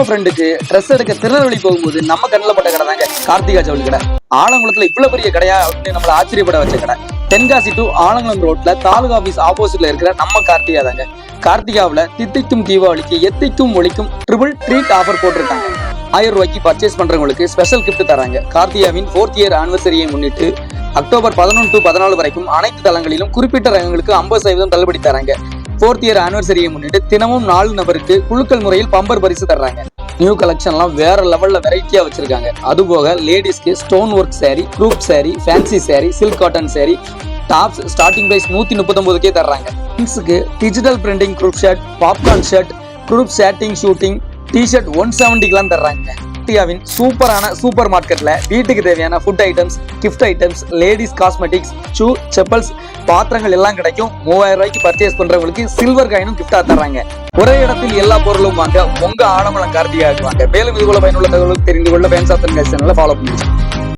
நம்ம ஃப்ரெண்டுக்கு ட்ரெஸ் எடுக்க திருநெல்வேலி போகும்போது நம்ம கண்ணில் பட்ட கடை தாங்க கார்த்திகா ஜவுளி கடை. ஆலங்குளத்துல இவ்வளவு பெரிய கடையா அப்படின்னு நம்மள ஆச்சரியப்பட வச்ச கடை. தென்காசி டு ஆலங்குளம் ரோட்ல தாலுகா ஆபீஸ் ஆப்போசிட்ல இருக்கிற நம்ம கார்த்திகா தாங்க. கார்த்திகாவுல தித்திக்கும் தீபாவளிக்கு எத்திக்கும் ஒழிக்கும் ட்ரிபிள் ட்ரீட் ஆஃபர் போட்டிருக்காங்க. ஆயிரம் ரூபாய்க்கு பர்ச்சேஸ் பண்றவங்களுக்கு ஸ்பெஷல் கிஃப்ட் தராங்க. கார்த்திகாவின் ஃபோர்த் இயர் ஆனிவர்சரியை முன்னிட்டு அக்டோபர் பதினொன்று டு பதினாலு வரைக்கும் அனைத்து தளங்களிலும் குறிப்பிட்ட ரகங்களுக்கு ஐம்பது சதவீதம் தள்ளுபடி தராங்க. ஃபோர்த் இயர் ஆனிவர்சரியை முன்னிட்டு தினமும் நாலு நபருக்கு குழுக்கள் முறையில் பம்பர் பரிசு தர்றாங்க. நியூ கலெக்ஷன்லாம் வேற லெவலில் வெரைட்டியாக வச்சிருக்காங்க. அதுபோக லேடிஸ்க்கு stone work saree group saree fancy saree silk cotton saree tops starting price நூற்றி முப்பத்தொம்போதுக்கே தர்றாங்க. கிங்ஸுக்கு digital printing group shirt popcorn shirt group shading shooting T-shirt one செவன்ட்டிக்கெலாம் தர்றாங்க. இந்தியாவின் சூப்பரான சூப்பர் மார்க்கெட்டில் வீட்டுக்கு தேவையான food items gift items ladies cosmetics shoe chappals பாத்திரங்கள் எல்லாம் கிடைக்கும். மூவாயிரம் ரூபாய்க்கு பர்ச்சேஸ் பண்ணுறவங்களுக்கு சில்வர் காயினும் கிஃப்டாக தர்றாங்க. ஒரே இடத்தில் எல்லா பொருளும் வாங்க உங்க ஆடம்பரம் கார்த்திகாக்கு வாங்க. மேலும் இது போல பயனுள்ள தகவல்கள் தெரிந்து கொள்ள ஃபேன்ஸ் ஆஃப் ஃபாலோ பண்ணுங்க.